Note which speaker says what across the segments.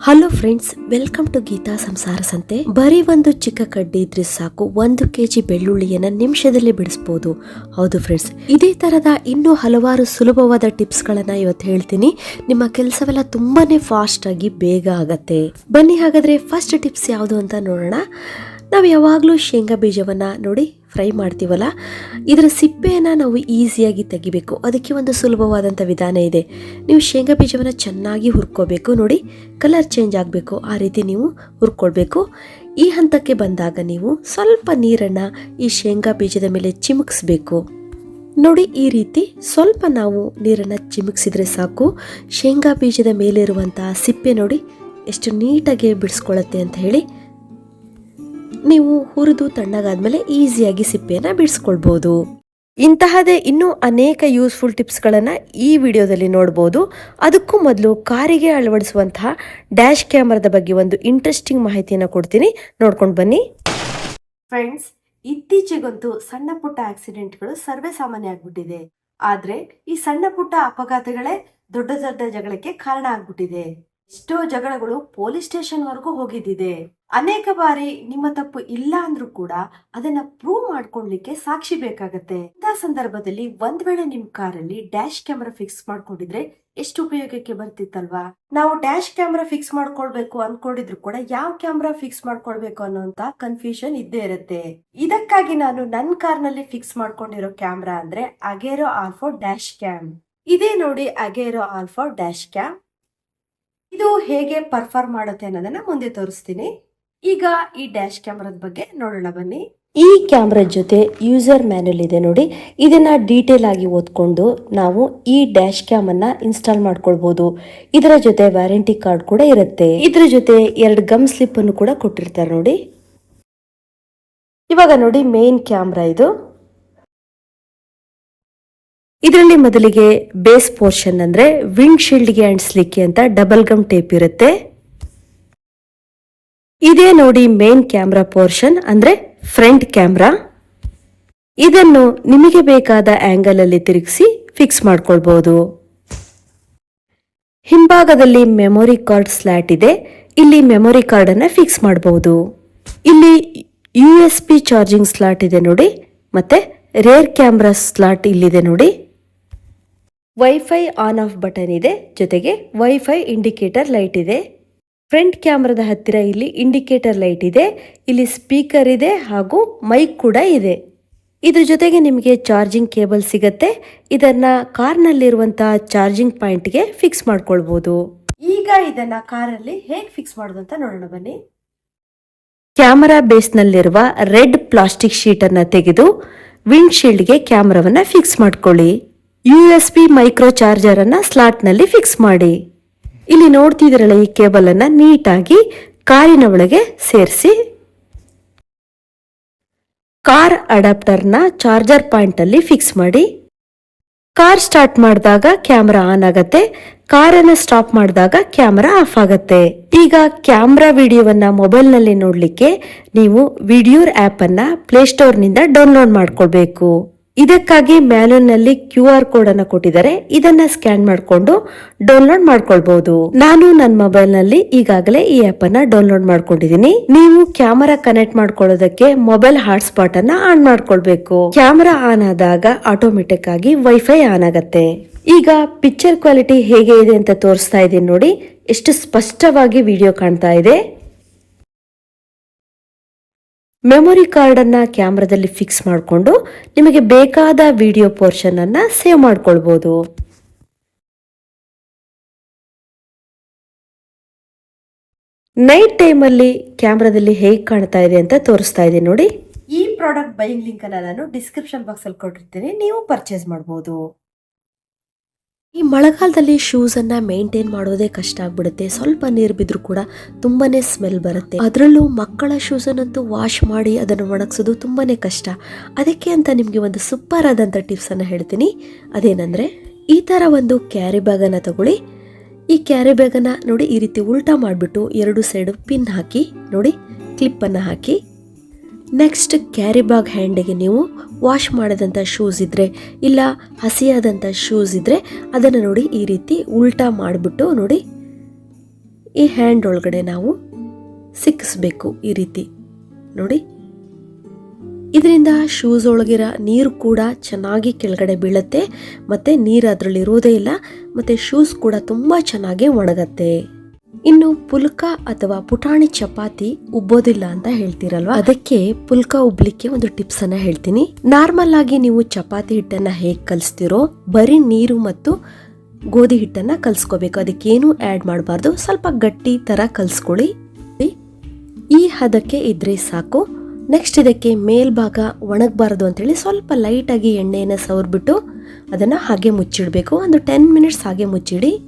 Speaker 1: Hello friends welcome to Geetha ಸಂಸಾರ ಸಂತೆ ಬರೀ ಒಂದು ಚಿಕ್ಕ ಕಡ್ಡಿ ಇದ್ರೆ ಸಾಕು. ಒಂದು ಕೆಜಿ ಬೆಳ್ಳುಳ್ಳಿಯನ್ನ ನಿಮಿಷದಲ್ಲಿ ಬಿಡಿಸಬಹುದು ಹೌದು ಫ್ರೆಂಡ್ಸ್ ಇದೇ ತರದ ಇನ್ನೂ ಹಲವಾರು ಸುಲಭವಾದ ಟಿಪ್ಸ್ ಗಳನ್ನ ಇವತ್ತು ಹೇಳ್ತೀನಿ. ನಿಮ್ಮ ಕೆಲಸವೆಲ್ಲ ತುಂಬಾನೇ ಫಾಸ್ಟ್ ಆಗಿ ಬೇಗ ಆಗತ್ತೆ. ಬನ್ನಿ ಹಾಗಾದ್ರೆ ಫಸ್ಟ್ ಟಿಪ್ಸ್ ಯಾವುದು ಅಂತ ನೋಡೋಣ. ನಾವು ಯಾವಾಗಲೂ ಶೇಂಗಾ ಬೀಜವನ್ನು ನೋಡಿ ಫ್ರೈ ಮಾಡ್ತೀವಲ್ಲ? ಇದರ ಸಿಪ್ಪೆಯನ್ನು ನಾವು ಈಸಿಯಾಗಿ ತೆಗಿಬೇಕು. ಅದಕ್ಕೆ ಒಂದು ಸುಲಭವಾದಂಥ ವಿಧಾನ ಇದೆ. ನೀವು ಶೇಂಗಾ ಬೀಜವನ್ನು ಚೆನ್ನಾಗಿ ಹುರ್ಕೋಬೇಕು ನೋಡಿ. ಕಲರ್ ಚೇಂಜ್ ಆಗಬೇಕು. ಆ ರೀತಿ ನೀವು ಹುರ್ಕೊಳ್ಬೇಕು. ಈ ಹಂತಕ್ಕೆ ಬಂದಾಗ ನೀವು ಸ್ವಲ್ಪ ನೀರನ್ನು ಈ ಶೇಂಗಾ ಬೀಜದ ಮೇಲೆ ಚಿಮುಕಿಸ್ಬೇಕು. ನೋಡಿ ಈ ರೀತಿ ಸ್ವಲ್ಪ ನಾವು ನೀರನ್ನು ಚಿಮುಕಿಸಿದ್ರೆ ಸಾಕು. ಶೇಂಗಾ ಬೀಜದ ಮೇಲಿರುವಂತಹ ಸಿಪ್ಪೆ ನೋಡಿ ಎಷ್ಟು ನೀಟಾಗಿ ಬಿಡಿಸ್ಕೊಳ್ಳುತ್ತೆ ಅಂತ ಹೇಳಿ ನೀವು ಹುರಿದು ತಣ್ಣಗಾದ್ಮೇಲೆ ಈಸಿಯಾಗಿ ಸಿಪ್ಪೆಯನ್ನು ಬಿಡಿಸ್ಕೊಳ್ಬೋದು. ಇಂತಹದೇ ಇನ್ನೂ ಅನೇಕ ಯೂಸ್ಫುಲ್ ಟಿಪ್ಸ್ಗಳನ್ನು ಈ ವಿಡಿಯೋದಲ್ಲಿ ನೋಡ್ಬೋದು. ಅದಕ್ಕೂ ಮೊದಲು ಕಾರಿಗೆ ಅಳವಡಿಸುವಂತಹ ಡ್ಯಾಶ್ ಕ್ಯಾಮರಾದ ಬಗ್ಗೆ ಒಂದು ಇಂಟ್ರೆಸ್ಟಿಂಗ್ ಮಾಹಿತಿಯನ್ನು ಕೊಡ್ತೀನಿ. ನೋಡ್ಕೊಂಡು ಬನ್ನಿ. ಫ್ರೆಂಡ್ಸ್, ಇತ್ತೀಚೆಗಂತೂ ಸಣ್ಣ ಪುಟ್ಟ ಆಕ್ಸಿಡೆಂಟ್ಗಳು ಸರ್ವೇ ಸಾಮಾನ್ಯ ಆಗ್ಬಿಟ್ಟಿದೆ. ಆದ್ರೆ ಈ ಸಣ್ಣ ಪುಟ್ಟ ಅಪಘಾತಗಳೇ ದೊಡ್ಡ ದೊಡ್ಡ ಜಗಳಕ್ಕೆ ಕಾರಣ ಆಗ್ಬಿಟ್ಟಿದೆ. ಎಷ್ಟೋ ಜಗಳಗಳು ಪೊಲೀಸ್ ಸ್ಟೇಷನ್ ವರೆಗೂ ಹೋಗಿದ್ದಿದೆ. ಅನೇಕ ಬಾರಿ ನಿಮ್ಮ ತಪ್ಪು ಇಲ್ಲ ಅಂದ್ರೂ ಕೂಡ ಅದನ್ನ ಪ್ರೂವ್ ಮಾಡ್ಕೊಳ್ಲಿಕ್ಕೆ ಸಾಕ್ಷಿ ಬೇಕಾಗತ್ತೆ. ಇಂತ ಸಂದರ್ಭದಲ್ಲಿ ಒಂದ್ ವೇಳೆ ನಿಮ್ ಕಾರಲ್ಲಿ ಡ್ಯಾಶ್ ಕ್ಯಾಮೆರಾ ಫಿಕ್ಸ್ ಮಾಡ್ಕೊಂಡಿದ್ರೆ ಎಷ್ಟು ಉಪಯೋಗಕ್ಕೆ ಬರ್ತಿತ್ತಲ್ವಾ? ನಾವು ಡ್ಯಾಶ್ ಕ್ಯಾಮೆರಾ ಫಿಕ್ಸ್ ಮಾಡ್ಕೊಳ್ಬೇಕು ಅನ್ಕೊಂಡಿದ್ರು ಕೂಡ ಯಾವ ಕ್ಯಾಮೆರಾ ಫಿಕ್ಸ್ ಮಾಡ್ಕೊಳ್ಬೇಕು ಅನ್ನೋಂತ ಕನ್ಫ್ಯೂಷನ್ ಇದ್ದೇ ಇರುತ್ತೆ. ಇದಕ್ಕಾಗಿ ನಾನು ನನ್ನ ಕಾರ್ನಲ್ಲಿ ಫಿಕ್ಸ್ ಮಾಡ್ಕೊಂಡಿರೋ ಕ್ಯಾಮ್ರಾ ಅಂದ್ರೆ ಅಗೇರೋ ಆಲ್ಫೋ ಡ್ಯಾಶ್ ಕ್ಯಾಮ್ ಇದೇ ನೋಡಿ ಅಗೇರೋ ಆಲ್ಫೋ ಡ್ಯಾಶ್ ಕ್ಯಾಮ್ ಇದು ಹೇಗೆ ಪರ್ಫಾರ್ಮ್ ಮಾಡುತ್ತೆ ಅನ್ನೋದನ್ನ ಮುಂದೆ ತೋರಿಸ್ತೀನಿ. ಈಗ ಈ ಡ್ಯಾಶ್ ಕ್ಯಾಮ್ರಾದ ಬಗ್ಗೆ ನೋಡೋಣ ಬನ್ನಿ. ಈ ಕ್ಯಾಮ್ರಾ ಜೊತೆ ಯೂಸರ್ ಮ್ಯಾನ್ಯಲ್ ಇದೆ ನೋಡಿ. ಇದನ್ನ ಡೀಟೇಲ್ ಆಗಿ ಓದ್ಕೊಂಡು ನಾವು ಈ ಡ್ಯಾಶ್ ಕ್ಯಾಮ್ ಅನ್ನ ಇನ್ಸ್ಟಾಲ್ ಮಾಡ್ಕೊಳ್ಬಹುದು ಇದರ ಜೊತೆ ವ್ಯಾರಂಟಿ ಕಾರ್ಡ್ ಕೂಡ ಇರುತ್ತೆ. ಇದರ ಜೊತೆ ಎರಡು ಗಮ್ ಸ್ಲಿಪ್ ಅನ್ನು ಕೂಡ ಕೊಟ್ಟಿರ್ತಾರೆ ನೋಡಿ. ಇವಾಗ ನೋಡಿ ಮೇನ್ ಕ್ಯಾಮ್ರಾ ಇದು. ಇದರಲ್ಲಿ ಮೊದಲಿಗೆ ಬೇಸ್ ಪೋರ್ಷನ್ ಅಂದ್ರೆ ವಿಂಡ್ ಶೀಲ್ಡ್ಗೆ ಅಂಟಿಸ್ಲಿಕ್ಕೆ ಅಂತ ಡಬಲ್ ಗಮ್ ಟೇಪ್ ಇರುತ್ತೆ. ಇದೇ ನೋಡಿ ಮೇನ್ ಕ್ಯಾಮ್ರಾ ಪೋರ್ಷನ್ ಅಂದ್ರೆ ಫ್ರಂಟ್ ಕ್ಯಾಮ್ರಾ. ಇದನ್ನು ನಿಮಗೆ ಬೇಕಾದ ಆಂಗಲ್ ಅಲ್ಲಿ ತಿರುಗಿಸಿ ಫಿಕ್ಸ್ ಮಾಡ್ಕೊಳ್ಬಹುದು ಹಿಂಭಾಗದಲ್ಲಿ ಮೆಮೊರಿ ಕಾರ್ಡ್ ಸ್ಲಾಟ್ ಇದೆ. ಇಲ್ಲಿ ಮೆಮೊರಿ ಕಾರ್ಡ್ ಅನ್ನ ಫಿಕ್ಸ್ ಮಾಡಬಹುದು ಇಲ್ಲಿ U S B charging slot ಇದೆ ನೋಡಿ. ಮತ್ತೆ ರೇರ್ ಕ್ಯಾಮ್ರಾ ಸ್ಲಾಟ್ ಇಲ್ಲಿದೆ ನೋಡಿ. ವೈಫೈ ಆನ್ ಆಫ್ ಬಟನ್ ಇದೆ. ಜೊತೆಗೆ ವೈಫೈ ಇಂಡಿಕೇಟರ್ ಲೈಟ್ ಇದೆ. ಫ್ರಂಟ್ ಕ್ಯಾಮ್ರಾದ ಹತ್ತಿರ ಇಲ್ಲಿ ಇಂಡಿಕೇಟರ್ ಲೈಟ್ ಇದೆ. ಇಲ್ಲಿ ಸ್ಪೀಕರ್ ಇದೆ ಹಾಗೂ ಮೈಕ್ ಕೂಡ ಇದೆ. ಇದ್ರ ಜೊತೆಗೆ ನಿಮಗೆ ಚಾರ್ಜಿಂಗ್ ಕೇಬಲ್ ಸಿಗತ್ತೆ. ಇದನ್ನ ಕಾರ್ನಲ್ಲಿರುವಂತಹ ಚಾರ್ಜಿಂಗ್ ಪಾಯಿಂಟ್ಗೆ ಫಿಕ್ಸ್ ಮಾಡ್ಕೊಳ್ಬಹುದು ಈಗ ಇದನ್ನ ಕಾರಲ್ಲಿ ಹೇಗೆ ಫಿಕ್ಸ್ ಮಾಡೋದು ಅಂತ ನೋಡೋಣ ಬನ್ನಿ. ಕ್ಯಾಮರಾ ಬೇಸ್ನಲ್ಲಿರುವ ರೆಡ್ ಪ್ಲಾಸ್ಟಿಕ್ ಶೀಟ್ ಅನ್ನ ತೆಗೆದು ವಿಂಡ್ ಶೀಲ್ಡ್ಗೆ ಕ್ಯಾಮರಾವನ್ನ ಫಿಕ್ಸ್ ಮಾಡ್ಕೊಳ್ಳಿ. U S B micro charger ಅನ್ನ ಸ್ಲಾಟ್ನಲ್ಲಿ ಫಿಕ್ಸ್ ಮಾಡಿ. ಇಲ್ಲಿ ನೋಡ್ತಿದ್ರಲ್ಲ ಈ ಕೇಬಲ್ ಅನ್ನ ನೀಟಾಗಿ ಕಾರಿನ ಒಳಗೆ ಸೇರಿಸಿ. ಕಾರ್ ಅಡಾಪ್ಟರ್ನ ಚಾರ್ಜರ್ ಪಾಯಿಂಟ್ ಅಲ್ಲಿ ಫಿಕ್ಸ್ ಮಾಡಿ. ಕಾರ್ ಸ್ಟಾರ್ಟ್ ಮಾಡಿದಾಗ ಕ್ಯಾಮ್ರಾ ಆನ್ ಆಗತ್ತೆ. ಕಾರನ್ನು ಸ್ಟಾಪ್ ಮಾಡಿದಾಗ ಕ್ಯಾಮ್ರಾ ಆಫ್ ಆಗತ್ತೆ. ಈಗ ಕ್ಯಾಮ್ರಾ ವಿಡಿಯೋವನ್ನ ಮೊಬೈಲ್ನಲ್ಲಿ ನೋಡ್ಲಿಕ್ಕೆ ನೀವು ವಿಡಿಯೋರ್ ಆಪ್ ಅನ್ನ ಪ್ಲೇಸ್ಟೋರ್ನಿಂದ ಡೌನ್ಲೋಡ್ ಮಾಡ್ಕೊಳ್ಬೇಕು. ಇದಕ್ಕಾಗಿ ಮ್ಯಾನ್ಯಲ್ನಲ್ಲಿ ಕ್ಯೂ ಆರ್ ಕೋಡ್ ಅನ್ನು ಕೊಟ್ಟಿದ್ದಾರೆ. ಇದನ್ನ ಸ್ಕ್ಯಾನ್ ಮಾಡಿಕೊಂಡು ಡೌನ್ಲೋಡ್ ಮಾಡ್ಕೊಳ್ಬಹುದು ನಾನು ನನ್ನ ಮೊಬೈಲ್ನಲ್ಲಿ ಈಗಾಗಲೇ ಈ ಆಪ್ ಅನ್ನ ಡೌನ್ಲೋಡ್ ಮಾಡ್ಕೊಂಡಿದೀನಿ ನೀವು ಕ್ಯಾಮರಾ ಕನೆಕ್ಟ್ ಮಾಡ್ಕೊಳ್ಳೋದಕ್ಕೆ ಮೊಬೈಲ್ ಹಾಟ್ಸ್ಪಾಟ್ ಅನ್ನ ಆನ್ ಮಾಡ್ಕೊಳ್ಬೇಕು. ಕ್ಯಾಮರಾ ಆನ್ ಆದಾಗ ಆಟೋಮೆಟಿಕ್ ಆಗಿ ವೈಫೈ ಆನ್ ಆಗತ್ತೆ. ಈಗ ಪಿಕ್ಚರ್ ಕ್ವಾಲಿಟಿ ಹೇಗೆ ಇದೆ ಅಂತ ತೋರಿಸ್ತಾ ಇದೀನಿ ನೋಡಿ. ಎಷ್ಟು ಸ್ಪಷ್ಟವಾಗಿ ವಿಡಿಯೋ ಕಾಣ್ತಾ ಇದೆ. ಮೆಮೊರಿ ಕಾರ್ಡ್ ಅನ್ನ ಕ್ಯಾಮ್ರಾದಲ್ಲಿ ಫಿಕ್ಸ್ ಮಾಡಿಕೊಂಡು ನಿಮಗೆ ಬೇಕಾದ ವಿಡಿಯೋ ಪೋರ್ಷನ್ ಅನ್ನ ಸೇವ್ ಮಾಡ್ಕೊಳ್ಬೋದು. ನೈಟ್ ಟೈಮಲ್ಲಿ ಕ್ಯಾಮ್ರಾದಲ್ಲಿ ಹೇಗೆ ಕಾಣ್ತಾ ಇದೆ ಅಂತ ತೋರಿಸ್ತಾ ಇದೆ ನೋಡಿ. ಈ ಪ್ರಾಡಕ್ಟ್ ಬೈಯಿಂಗ್ ಲಿಂಕ್ ಅನ್ನ ನಾನು ಡಿಸ್ಕ್ರಿಪ್ಷನ್ ಬಾಕ್ಸ್ ಅಲ್ಲಿ ಕೊಟ್ಟಿರ್ತೀನಿ. ನೀವು ಪರ್ಚೇಸ್ ಮಾಡಬಹುದು ಈ ಮಳೆಗಾಲದಲ್ಲಿ ಶೂಸನ್ನು ಮೇಂಟೈನ್ ಮಾಡೋದೇ ಕಷ್ಟ ಆಗ್ಬಿಡುತ್ತೆ. ಸ್ವಲ್ಪ ನೀರು ಬಿದ್ದರೂ ಕೂಡ ತುಂಬಾನೇ ಸ್ಮೆಲ್ ಬರುತ್ತೆ. ಅದರಲ್ಲೂ ಮಕ್ಕಳ ಶೂಸನ್ನಂತೂ ವಾಶ್ ಮಾಡಿ ಅದನ್ನು ಒಣಗಿಸೋದು ತುಂಬಾನೇ ಕಷ್ಟ. ಅದಕ್ಕೆ ಅಂತ ನಿಮಗೆ ಒಂದು ಸೂಪರ್ ಆದಂಥ ಟಿಪ್ಸ್ ಅನ್ನ ಹೇಳ್ತೀನಿ. ಅದೇನಂದ್ರೆ, ಈ ತರ ಒಂದು ಕ್ಯಾರಿ ಬ್ಯಾಗನ್ನು ತಗೊಳ್ಳಿ. ಈ ಕ್ಯಾರಿ ಬ್ಯಾಗನ್ನು ನೋಡಿ ಈ ರೀತಿ ಉಲ್ಟಾ ಮಾಡಿಬಿಟ್ಟು ಎರಡು ಸೈಡು ಪಿನ್ ಹಾಕಿ ನೋಡಿ ಕ್ಲಿಪ್ ಅನ್ನ ಹಾಕಿ. ನೆಕ್ಸ್ಟ್ ಕ್ಯಾರಿ ಬ್ಯಾಗ್ ಹ್ಯಾಂಡಿಗೆ ನೀವು ವಾಶ್ ಮಾಡಿದಂಥ ಶೂಸ್ ಇದ್ದರೆ ಇಲ್ಲ ಹಸಿಯಾದಂಥ ಶೂಸ್ ಇದ್ದರೆ ಅದನ್ನು ನೋಡಿ ಈ ರೀತಿ ಉಲ್ಟಾ ಮಾಡಿಬಿಟ್ಟು ನೋಡಿ. ಈ ಹ್ಯಾಂಡ್ ಒಳಗಡೆ ನಾವು ಸಿಕ್ಕಿಸ್ಬೇಕು ಈ ರೀತಿ, ನೋಡಿ. ಇದರಿಂದ ಶೂಸ್ ಒಳಗಿರೋ ನೀರು ಕೂಡ ಚೆನ್ನಾಗಿ ಕೆಳಗಡೆ ಬೀಳುತ್ತೆ, ಮತ್ತು ನೀರು ಅದರಲ್ಲಿ ಇರೋದೇ ಇಲ್ಲ, ಮತ್ತು ಶೂಸ್ ಕೂಡ ತುಂಬ ಚೆನ್ನಾಗಿ ಒಣಗತ್ತೆ. ಇನ್ನು ಪುಲ್ಕ ಅಥವಾ ಪುಟಾಣಿ ಚಪಾತಿ ಉಬ್ಬೋದಿಲ್ಲ ಅಂತ ಹೇಳ್ತೀರಲ್ವಾ? ಅದಕ್ಕೆ ಪುಲ್ಕ ಉಬ್ಲಿಕ್ಕೆ ಒಂದು ಟಿಪ್ಸ್ ಅನ್ನ ಹೇಳ್ತೀನಿ. ನಾರ್ಮಲ್ ಆಗಿ ನೀವು ಚಪಾತಿ ಹಿಟ್ಟನ್ನ ಹೇಗ್ ಕಲಿಸ್ತಿರೋ ಬರೀ ನೀರು ಮತ್ತು ಗೋಧಿ ಹಿಟ್ಟನ್ನ ಕಲ್ಸ್ಕೋಬೇಕು. ಅದಕ್ಕೇನು ಆ್ಯಡ್ ಮಾಡಬಾರ್ದು. ಸ್ವಲ್ಪ ಗಟ್ಟಿ ತರ ಕಲ್ಸ್ಕೊಳ್ಳಿ. ಈ ಹದಕ್ಕೆ ಇದ್ರೆ ಸಾಕು. ನೆಕ್ಸ್ಟ್ ಇದಕ್ಕೆ ಮೇಲ್ಭಾಗ ಒಣಗಬಾರದು ಅಂತೇಳಿ ಸ್ವಲ್ಪ ಲೈಟಾಗಿ ಎಣ್ಣೆಯನ್ನು ಸವರ್ಬಿಟ್ಟು ಅದನ್ನು ಹಾಗೆ ಮುಚ್ಚಿಡಬೇಕು. ಒಂದು ಟೆನ್ ಮಿನಿಟ್ಸ್ ಹಾಗೆ ಮುಚ್ಚಿಡಿ.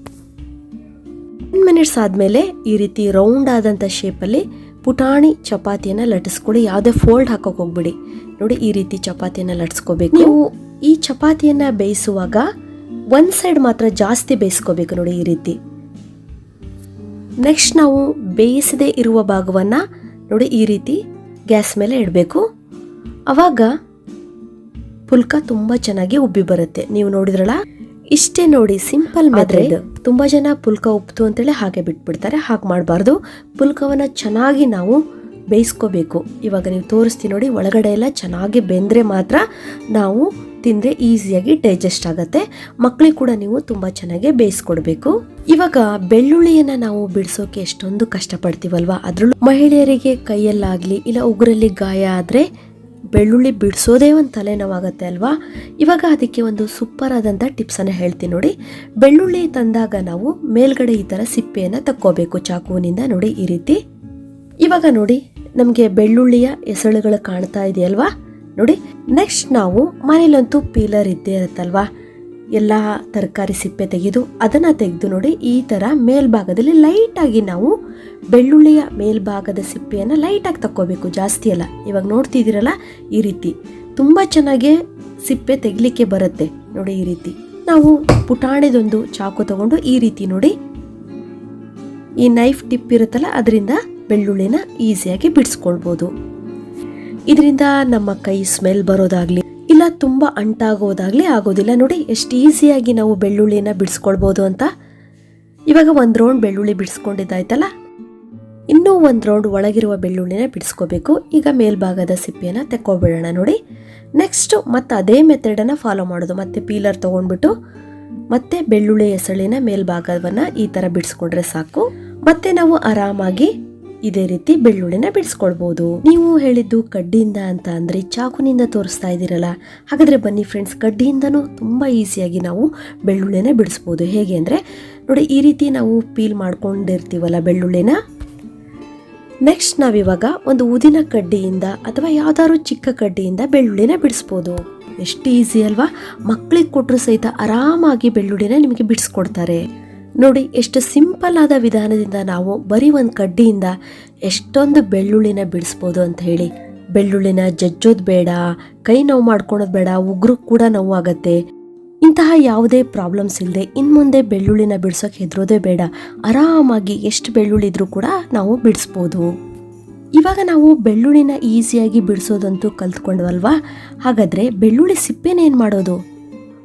Speaker 1: ಟೆನ್ ಮಿನಿಟ್ಸ್ ಆದಮೇಲೆ ಈ ರೀತಿ ರೌಂಡ್ ಆದಂಥ ಶೇಪಲ್ಲಿ ಪುಟಾಣಿ ಚಪಾತಿಯನ್ನು ಲಟ್ಟಿಸ್ಕೊಳ್ಳಿ. ಯಾವುದೇ ಫೋಲ್ಡ್ ಹಾಕೋಕೆ ಹೋಗ್ಬಿಡಿ. ನೋಡಿ ಈ ರೀತಿ ಚಪಾತಿಯನ್ನು ಲಟ್ಸ್ಕೋಬೇಕು ನೀವು ಈ ಚಪಾತಿಯನ್ನು ಬೇಯಿಸುವಾಗ ಒಂದು ಸೈಡ್ ಮಾತ್ರ ಜಾಸ್ತಿ ಬೇಯಿಸ್ಕೋಬೇಕು ನೋಡಿ ಈ ರೀತಿ. ನೆಕ್ಸ್ಟ್ ನಾವು ಬೇಯಿಸದೇ ಇರುವ ಭಾಗವನ್ನು ನೋಡಿ ಈ ರೀತಿ ಗ್ಯಾಸ್ ಮೇಲೆ ಇಡಬೇಕು. ಅವಾಗ ಪುಲ್ಕ ತುಂಬ ಚೆನ್ನಾಗಿ ಉಬ್ಬಿ ಬರುತ್ತೆ. ನೀವು ನೋಡಿದ್ರಲ್ಲ? ಇಷ್ಟೇ ನೋಡಿ ಸಿಂಪಲ್ ಮೆಥಡ್ ತುಂಬಾ ಜನ ಪುಲ್ಕ ಉಪ್ತು ಅಂತೇಳಿ ಹಾಗೆ ಬಿಟ್ಬಿಡ್ತಾರೆ, ಹಾಗೆ ಮಾಡಬಾರ್ದು. ಪುಲ್ಕವನ್ನ ಚೆನ್ನಾಗಿ ನಾವು ಬೇಯಿಸ್ಕೋಬೇಕು. ಇವಾಗ ನೀವು ತೋರಿಸ್ತೀನಿ ನೋಡಿ, ಒಳಗಡೆ ಎಲ್ಲ ಚೆನ್ನಾಗಿ ಬೆಂದ್ರೆ ಮಾತ್ರ ನಾವು ತಿಂದರೆ ಈಸಿಯಾಗಿ ಡೈಜೆಸ್ಟ್ ಆಗುತ್ತೆ. ಮಕ್ಕಳಿಗೆ ಕೂಡ ನೀವು ತುಂಬ ಚೆನ್ನಾಗಿ ಬೇಯಿಸ್ಕೊಡ್ಬೇಕು. ಇವಾಗ ಬೆಳ್ಳುಳ್ಳಿಯನ್ನು ನಾವು ಬಿಡಿಸೋಕೆ ಎಷ್ಟೊಂದು ಕಷ್ಟಪಡ್ತೀವಲ್ವಾ? ಅದರಲ್ಲೂ ಮಹಿಳೆಯರಿಗೆ ಕೈಯಲ್ಲಾಗಲಿ, ಇಲ್ಲ ಉಗುರಲ್ಲಿ ಗಾಯ ಆದ್ರೆ ಬೆಳ್ಳುಳ್ಳಿ ಬಿಡಿಸೋದೇ ಒಂದು ತಲೆನೋವಾಗುತ್ತೆ ಅಲ್ವಾ? ಇವಾಗ ಅದಕ್ಕೆ ಒಂದು ಸೂಪರ್ ಆದಂಥ ಟಿಪ್ಸನ್ನು ಹೇಳ್ತೀನಿ ನೋಡಿ. ಬೆಳ್ಳುಳ್ಳಿ ತಂದಾಗ ನಾವು ಮೇಲ್ಗಡೆ ಈ ಥರ ಸಿಪ್ಪೆಯನ್ನು ತಕ್ಕೋಬೇಕು, ಚಾಕುವಿನಿಂದ ನೋಡಿ ಈ ರೀತಿ. ಇವಾಗ ನೋಡಿ, ನಮಗೆ ಬೆಳ್ಳುಳ್ಳಿಯ ಎಸಳುಗಳು ಕಾಣ್ತಾ ಇದೆಯಲ್ವಾ? ನೋಡಿ ನೆಕ್ಸ್ಟ್ ನಾವು ಮನೇಲಂತೂ ಪೀಲರ್ ಇದ್ದೇ ಇರುತ್ತಲ್ವಾ? ಎಲ್ಲ ತರಕಾರಿ ಸಿಪ್ಪೆ ತೆಗೆದು ಅದನ್ನು ತೆಗೆದು ನೋಡಿ ಈ ಥರ ಮೇಲ್ಭಾಗದಲ್ಲಿ ಲೈಟಾಗಿ ನಾವು ಬೆಳ್ಳುಳ್ಳಿಯ ಮೇಲ್ಭಾಗದ ಸಿಪ್ಪೆಯನ್ನು ಲೈಟಾಗಿ ತಕ್ಕೋಬೇಕು. ಜಾಸ್ತಿ ಅಲ್ಲ. ಇವಾಗ ನೋಡ್ತಿದ್ದೀರಲ್ಲ ಈ ರೀತಿ. ತುಂಬ ಚೆನ್ನಾಗಿ ಸಿಪ್ಪೆ ತೆಗಲಿಕ್ಕೆ ಬರುತ್ತೆ. ನೋಡಿ ಈ ರೀತಿ. ನಾವು ಪುಟಾಣಿದೊಂದು ಚಾಕು ತಗೊಂಡು ಈ ರೀತಿ ನೋಡಿ. ಈ ನೈಫ್ ಟಿಪ್ ಇರುತ್ತಲ್ಲ, ಅದರಿಂದ ಬೆಳ್ಳುಳ್ಳಿನ ಈಸಿಯಾಗಿ ಬಿಡಿಸ್ಕೊಳ್ಬೋದು. ಇದರಿಂದ ನಮ್ಮ ಕೈ ಸ್ಮೆಲ್ ಬರೋದಾಗ್ಲಿ ಅಂಟಾಗೋದಾಗಲಿ ಅಂಟಾಗೋದಾಗ್ಲಿ ಆಗೋದಿಲ್ಲ. ನೋಡಿ, ಎಷ್ಟು ಈಸಿಯಾಗಿ ನಾವು ಬೆಳ್ಳುಳ್ಳಿನ ಬಿಡಿಸ್ಕೊಳ್ಬೋದು ಅಂತ. ಇವಾಗ ಒಂದು ರೌಂಡ್ ಬೆಳ್ಳುಳ್ಳಿ ಬಿಡಿಸ್ಕೊಂಡಿದ್ದಾಯ್ತಲ್ಲ? ಇನ್ನೂ ಒಂದು ರೌಂಡ್ ಒಳಗಿರುವ ಬೆಳ್ಳುಳ್ಳಿನ ಬಿಡಿಸ್ಕೋಬೇಕು. ಈಗ ಮೇಲ್ಭಾಗದ ಸಿಪ್ಪೆಯನ್ನು ತೆಕ್ಕೊಬಿಡೋಣ ನೋಡಿ. ನೆಕ್ಸ್ಟು ಮತ್ತು ಅದೇ ಮೆಥಡನ್ನು ಫಾಲೋ ಮಾಡೋದು. ಮತ್ತೆ ಪೀಲರ್ ತೊಗೊಂಡ್ಬಿಟ್ಟು ಮತ್ತೆ ಬೆಳ್ಳುಳ್ಳಿ ಎಸಳಿನ ಮೇಲ್ಭಾಗವನ್ನು ಈ ಥರ ಬಿಡಿಸ್ಕೊಂಡ್ರೆ ಸಾಕು. ಮತ್ತೆ ನಾವು ಆರಾಮಾಗಿ ಇದೇ ರೀತಿ ಬೆಳ್ಳುಳ್ಳಿನ ಬಿಡಿಸ್ಕೊಳ್ಬಹುದು ನೀವು ಹೇಳಿದ್ದು ಕಡ್ಡಿಯಿಂದ ಅಂತ ಅಂದ್ರೆ ಚಾಕುನಿಂದ ತೋರಿಸ್ತಾ ಇದ್ದೀರಲ್ಲ, ಹಾಗಾದ್ರೆ ಬನ್ನಿ ಫ್ರೆಂಡ್ಸ್ ಕಡ್ಡಿಯಿಂದನೂ ತುಂಬಾ ಈಸಿಯಾಗಿ ನಾವು ಬೆಳ್ಳುಳ್ಳಿನ ಬಿಡಿಸ್ಬೋದು. ಹೇಗೆ ಅಂದ್ರೆ, ನೋಡಿ ಈ ರೀತಿ ನಾವು ಪೀಲ್ ಮಾಡ್ಕೊಂಡಿರ್ತೀವಲ್ಲ ಬೆಳ್ಳುಳ್ಳಿನ? ನೆಕ್ಸ್ಟ್ ನಾವಿವಾಗ ಒಂದು ಊದಿನ ಕಡ್ಡಿಯಿಂದ ಅಥವಾ ಯಾವ್ದಾದ್ರು ಚಿಕ್ಕ ಕಡ್ಡಿಯಿಂದ ಬೆಳ್ಳುಳ್ಳಿನ ಬಿಡಿಸ್ಬೋದು. ಎಷ್ಟು ಈಸಿ ಅಲ್ವಾ? ಮಕ್ಕಳಿಗೆ ಕೊಟ್ಟರು ಸಹಿತ ಆರಾಮಾಗಿ ಬೆಳ್ಳುಳ್ಳಿನ ನಿಮಗೆ ಬಿಡಿಸ್ಕೊಡ್ತಾರೆ. ನೋಡಿ ಎಷ್ಟು ಸಿಂಪಲ್ ಆದ ವಿಧಾನದಿಂದ ನಾವು ಬರೀ ಒಂದು ಕಡ್ಡಿಯಿಂದ ಎಷ್ಟೊಂದು ಬೆಳ್ಳುಳ್ಳಿನ ಬಿಡಿಸ್ಬೋದು ಅಂತ ಹೇಳಿ. ಬೆಳ್ಳುಳ್ಳಿನ ಜಜ್ಜೋದು ಬೇಡ, ಕೈ ನೋವು ಮಾಡ್ಕೊಳೋದು ಬೇಡ, ಉಗ್ರು ಕೂಡ ನೋವಾಗತ್ತೆ ಇಂತಹ ಯಾವುದೇ ಪ್ರಾಬ್ಲಮ್ಸ್ ಇಲ್ಲದೆ ಇನ್ಮುಂದೆ ಬೆಳ್ಳುಳ್ಳಿನ ಬಿಡಿಸೋಕೆ ಹೆದರೋದೇ ಬೇಡ. ಆರಾಮಾಗಿ ಎಷ್ಟು ಬೆಳ್ಳುಳ್ಳಿ ಇದ್ರೂ ಕೂಡ ನಾವು ಬಿಡಿಸ್ಬೋದು. ಇವಾಗ ನಾವು ಬೆಳ್ಳುಳ್ಳಿನ ಈಸಿಯಾಗಿ ಬಿಡಿಸೋದಂತೂ ಕಲ್ತ್ಕೊಂಡ್ವಲ್ವಾ? ಹಾಗಾದರೆ ಬೆಳ್ಳುಳ್ಳಿ ಸಿಪ್ಪೆನೇನು ಮಾಡೋದು?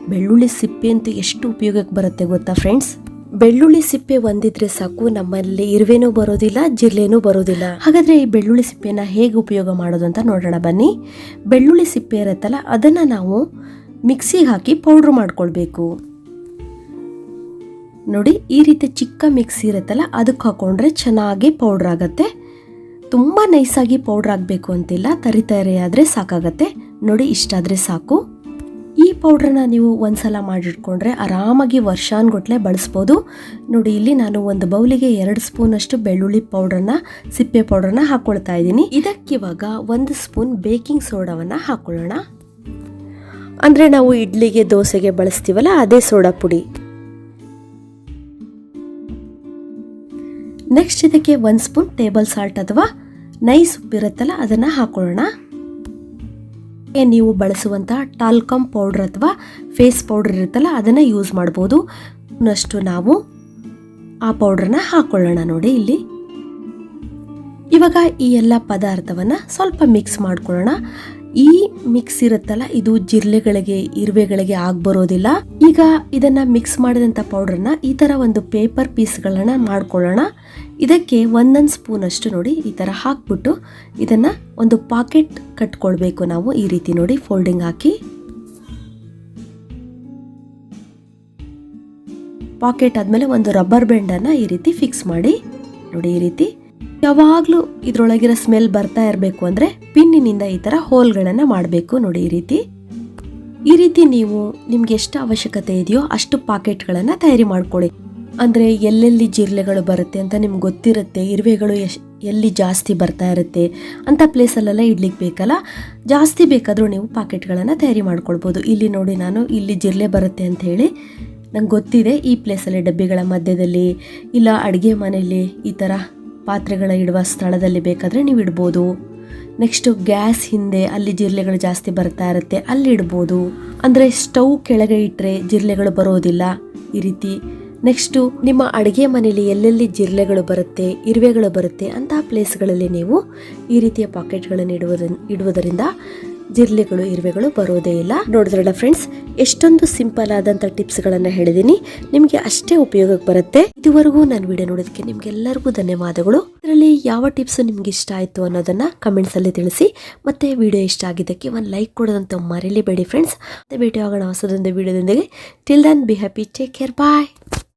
Speaker 1: ಬೆಳ್ಳುಳ್ಳಿ ಸಿಪ್ಪೆ ಅಂತೂ ಎಷ್ಟು ಉಪಯೋಗಕ್ಕೆ ಬರುತ್ತೆ ಗೊತ್ತಾ ಫ್ರೆಂಡ್ಸ್ ಬೆಳ್ಳುಳ್ಳಿ ಸಿಪ್ಪೆ ಒಂದಿದ್ರೆ ಸಾಕು, ನಮ್ಮಲ್ಲಿ ಇರುವೆನೂ ಬರೋದಿಲ್ಲ ಜಿರ್ಲೆನೂ ಬರೋದಿಲ್ಲ. ಹಾಗಾದ್ರೆ ಈ ಬೆಳ್ಳುಳ್ಳಿ ಸಿಪ್ಪೆನ ಹೇಗೆ ಉಪಯೋಗ ಮಾಡೋದು ಅಂತ ನೋಡೋಣ ಬನ್ನಿ. ಬೆಳ್ಳುಳ್ಳಿ ಸಿಪ್ಪೆ ಇರುತ್ತಲ್ಲ, ಅದನ್ನ ನಾವು ಮಿಕ್ಸಿಗೆ ಹಾಕಿ ಪೌಡ್ರ್ ಮಾಡ್ಕೊಳ್ಬೇಕು. ನೋಡಿ, ಈ ರೀತಿ ಚಿಕ್ಕ ಮಿಕ್ಸಿ ಇರುತ್ತಲ್ಲ, ಅದಕ್ಕೆ ಹಾಕೊಂಡ್ರೆ ಚೆನ್ನಾಗಿ ಪೌಡ್ರ್ ಆಗುತ್ತೆ. ತುಂಬ ನೈಸಾಗಿ ಪೌಡ್ರ್ ಆಗಬೇಕು ಅಂತಿಲ್ಲ ತರಿ ತರಿ ಆದರೆ ಸಾಕಾಗತ್ತೆ. ನೋಡಿ, ಇಷ್ಟಾದರೆ ಸಾಕು. ಪೌಡ್ರನ್ನ ನೀವು ಒಂದ್ಸಲ ಮಾಡಿಟ್ಕೊಂಡ್ರೆ ಆರಾಮಾಗಿ ವರ್ಷಾನ್ಗಟ್ಲೆ ಬಳಸ್ಬೋದು. ನೋಡಿ, ಇಲ್ಲಿ ನಾನು ಒಂದು ಬೌಲಿಗೆ ಎರಡು ಸ್ಪೂನಷ್ಟು ಬೆಳ್ಳುಳ್ಳಿ ಪೌಡ್ರನ್ನ ಸಿಪ್ಪೆ ಪೌಡ್ರನ್ನ ಹಾಕ್ಕೊಳ್ತಾ ಇದ್ದೀನಿ. ಇದಕ್ಕಿವಾಗ ಒಂದು ಸ್ಪೂನ್ ಬೇಕಿಂಗ್ ಸೋಡಾವನ್ನು ಹಾಕ್ಕೊಳ್ಳೋಣ ಅಂದರೆ ನಾವು ಇಡ್ಲಿಗೆ ದೋಸೆಗೆ ಬಳಸ್ತೀವಲ್ಲ, ಅದೇ ಸೋಡಾ ಪುಡಿ. ನೆಕ್ಸ್ಟ್ ಇದಕ್ಕೆ ಒಂದು ಸ್ಪೂನ್ ಟೇಬಲ್ ಸಾಲ್ಟ್ ಅಥವಾ ನೈಸ್ ಉಪ್ಪಿರುತ್ತಲ್ಲ, ಅದನ್ನು ಹಾಕೊಳ್ಳೋಣ. ಹಾಗೆ ನೀವು ಬಳಸುವಂಥ ಟಾಲ್ಕಮ್ ಪೌಡರ್ ಅಥವಾ ಫೇಸ್ ಪೌಡರ್ ಇರುತ್ತಲ್ಲ, ಅದನ್ನು ಯೂಸ್ ಮಾಡ್ಬೋದು. ನಷ್ಟು ನಾವು ಆ ಪೌಡ್ರನ್ನ ಹಾಕೊಳ್ಳೋಣ ನೋಡಿ ಇಲ್ಲಿ. ಇವಾಗ ಈ ಎಲ್ಲ ಪದಾರ್ಥವನ್ನ ಸ್ವಲ್ಪ ಮಿಕ್ಸ್ ಮಾಡ್ಕೊಳ್ಳೋಣ. ಈ ಮಿಕ್ಸ್ ಇರುತ್ತಲ್ಲ, ಇದು ಜಿರ್ಲೆಗಳಿಗೆ ಇರುವೆಗಳಿಗೆ ಆಗ್ಬರೋದಿಲ್ಲ ಈಗ ಇದನ್ನ ಮಿಕ್ಸ್ ಮಾಡಿದಂಥ ಪೌಡ್ರನ್ನ ಈ ತರ ಒಂದು ಪೇಪರ್ ಪೀಸ್ಗಳನ್ನು ಮಾಡ್ಕೊಳ್ಳೋಣ. ಇದಕ್ಕೆ ಒಂದೊಂದು ಸ್ಪೂನ್ ಅಷ್ಟು ನೋಡಿ ಈ ಥರ ಹಾಕ್ಬಿಟ್ಟು ಇದನ್ನು ಒಂದು ಪಾಕೆಟ್ ಕಟ್ಕೊಳ್ಬೇಕು ನಾವು ಈ ರೀತಿ ನೋಡಿ ಫೋಲ್ಡಿಂಗ್ ಹಾಕಿ. ಪಾಕೆಟ್ ಆದಮೇಲೆ ಒಂದು ರಬ್ಬರ್ ಬೆಂಡನ್ನು ಈ ರೀತಿ ಫಿಕ್ಸ್ ಮಾಡಿ. ನೋಡಿ ಈ ರೀತಿ. ಯಾವಾಗಲೂ ಇದರೊಳಗಿರೋ ಸ್ಮೆಲ್ ಬರ್ತಾ ಇರಬೇಕು ಅಂದರೆ ಪಿನ್ನಿನಿಂದ ಈ ಥರ ಹೋಲ್ಗಳನ್ನು ಮಾಡಬೇಕು ನೋಡಿ ಈ ರೀತಿ. ಈ ರೀತಿ ನೀವು ನಿಮ್ಗೆ ಎಷ್ಟು ಅವಶ್ಯಕತೆ ಇದೆಯೋ ಅಷ್ಟು ಪಾಕೆಟ್ಗಳನ್ನು ತಯಾರಿ ಮಾಡ್ಕೊಳ್ಳಿ. ಅಂದರೆ ಎಲ್ಲೆಲ್ಲಿ ಜಿರ್ಲೆಗಳು ಬರುತ್ತೆ ಅಂತ ನಿಮ್ಗೆ ಗೊತ್ತಿರುತ್ತೆ, ಇರುವೆಗಳು ಎಶ್ ಎಲ್ಲಿ ಜಾಸ್ತಿ ಬರ್ತಾ ಇರುತ್ತೆ ಅಂಥ ಪ್ಲೇಸಲ್ಲೆಲ್ಲ ಇಡ್ಲಿಕ್ಕೆ ಬೇಕಲ್ಲ? ಜಾಸ್ತಿ ಬೇಕಾದರೂ ನೀವು ಪಾಕೆಟ್ಗಳನ್ನು ತಯಾರಿ ಮಾಡ್ಕೊಳ್ಬೋದು. ಇಲ್ಲಿ ನೋಡಿ ನಾನು ಇಲ್ಲಿ ಜಿರಲೆ ಬರುತ್ತೆ ಅಂತ ಹೇಳಿ ನಂಗೆ ಗೊತ್ತಿದೆ ಈ ಪ್ಲೇಸಲ್ಲಿ ಡಬ್ಬಿಗಳ ಮಧ್ಯದಲ್ಲಿ ಇಲ್ಲ ಅಡುಗೆ ಮನೆಯಲ್ಲಿ ಈ ಥರ ಪಾತ್ರೆಗಳ ಇಡುವ ಸ್ಥಳದಲ್ಲಿ ಬೇಕಾದರೆ ನೀವು ಇಡ್ಬೋದು. ನೆಕ್ಸ್ಟು ಗ್ಯಾಸ್ ಹಿಂದೆ ಅಲ್ಲಿ ಜಿರ್ಲೆಗಳು ಜಾಸ್ತಿ ಬರ್ತಾ ಇರುತ್ತೆ ಅಲ್ಲಿ ಇಡ್ಬೋದು. ಅಂದರೆ ಸ್ಟೌವ್ ಕೆಳಗೆ ಇಟ್ಟರೆ ಜಿರ್ಲೆಗಳು ಬರೋದಿಲ್ಲ ಈ ರೀತಿ. ನೆಕ್ಸ್ಟು ನಿಮ್ಮ ಅಡುಗೆ ಮನೆಯಲ್ಲಿ ಎಲ್ಲೆಲ್ಲಿ ಜಿರ್ಲೆಗಳು ಬರುತ್ತೆ, ಇರುವೆಗಳು ಬರುತ್ತೆ, ಅಂತಹ ಪ್ಲೇಸ್ಗಳಲ್ಲಿ ನೀವು ಈ ರೀತಿಯ ಪಾಕೆಟ್ಗಳನ್ನು ಇಡುವುದ, ಇಡುವುದರಿಂದ ಜಿರ್ಲೆಗಳು ಇರುವೆಗಳು ಬರೋದೇ ಇಲ್ಲ. ನೋಡಿದ್ರಲ್ಲ ಫ್ರೆಂಡ್ಸ್ ಎಷ್ಟೊಂದು ಸಿಂಪಲ್ ಆದಂಥ ಟಿಪ್ಸ್ಗಳನ್ನು ಹೇಳಿದ್ದೀನಿ ನಿಮಗೆ ಅಷ್ಟೇ ಉಪಯೋಗಕ್ಕೆ ಬರುತ್ತೆ. ಇದುವರೆಗೂ ನಾನು ವಿಡಿಯೋ ನೋಡೋದಕ್ಕೆ ನಿಮಗೆಲ್ಲರಿಗೂ ಧನ್ಯವಾದಗಳು. ಇದರಲ್ಲಿ ಯಾವ ಟಿಪ್ಸ್ ನಿಮ್ಗೆ ಇಷ್ಟ ಆಯಿತು ಅನ್ನೋದನ್ನು ಕಮೆಂಟ್ಸಲ್ಲಿ ತಿಳಿಸಿ. ಮತ್ತೆ ವಿಡಿಯೋ ಇಷ್ಟ ಆಗಿದ್ದಕ್ಕೆ ಒಂದು ಲೈಕ್ ಕೊಡೋದಂತ ಮರೀಲೇಬೇಡಿ ಫ್ರೆಂಡ್ಸ್ ಮತ್ತೆ ಭೇಟಿ ಆಗೋಣ ಹೊಸದೊಂದು ವಿಡಿಯೋದೊಂದಿಗೆ till then be happy take care bye